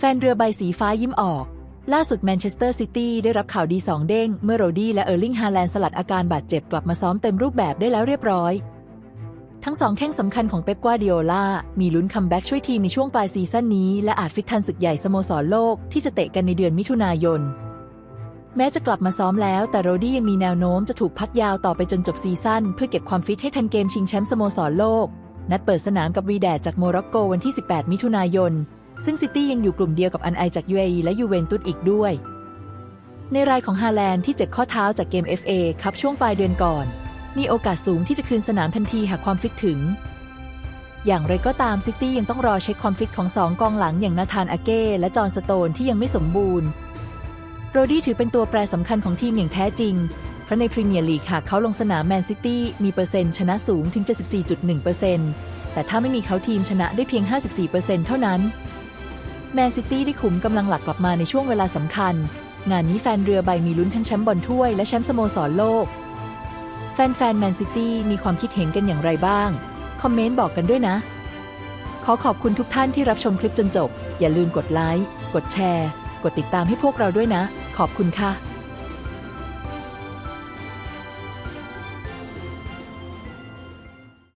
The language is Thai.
แฟนเรือใบสีฟ้ายิ้มออก ล่าสุดแมนเชสเตอร์ซิตี้ได้รับข่าวดีสองเด้ง เมื่อโรดี้และเออร์ลิงฮาแลนด์สลัดอาการบาดเจ็บกลับมาซ้อมเต็มรูปแบบได้แล้วเรียบร้อย ทั้งสองแข้งสำคัญของเป๊ปกวาร์ดิโอลา มีลุ้นคัมแบ็กช่วยทีมในช่วงปลายซีซั่นนี้ และอาจฟิตทันศึกใหญ่สโมสรโลกที่จะเตะกันในเดือนมิถุนายน แม้จะกลับมาซ้อมแล้ว แต่โรดี้ยังมีแนวโน้มจะถูกพักยาวต่อไปจนจบซีซั่นเพื่อเก็บความฟิตให้ทันเกมชิงแชมป์สโมสรโลก นัดเปิดสนามกับวีแดดจากโมร็อกโกวันที่ 18 มิถุนายน ซึ่งซิตี้ยังอยู่กลุ่มเดียวกับอันไอจาก UAE และยูเวนตุสอีกด้วย ในรายของฮาแลนด์ที่เจ็บข้อเท้าจากเกม FA ครับช่วงปลายเดือนก่อน มีโอกาสสูงที่จะคืนสนามทันทีหากความฟิตถึง อย่างไรก็ตามซิตี้ยังต้องรอเช็คความฟิตของสองกองหลังอย่างนาธานอาเก้และจอห์นสโตนที่ยังไม่สมบูรณ์ โรดี้ถือเป็นตัวแปรสำคัญของทีมอย่างแท้จริงเพราะในพรีเมียร์ลีกหากเขาลงสนามแมนซิตี้มีเปอร์เซ็นต์ชนะสูงถึง 74.1%แต่ถ้าไม่มีเขาทีมชนะได้เพียง 54%เท่านั้น แมนซิตี้ได้ขุมกำลังหลักกลับมาในช่วงเวลาสำคัญ งานนี้แฟนเรือใบมีลุ้นทั้งแชมป์บอลถ้วยและแชมป์สโมสรโลก แฟนๆแมนซิตี้มีความคิดเห็นกันอย่างไรบ้าง คอมเมนต์บอกกันด้วยนะ ขอขอบคุณทุกท่านที่รับชมคลิปจนจบ อย่าลืมกดไลค์ กดแชร์ กดติดตามให้พวกเราด้วยนะ ขอบคุณค่ะ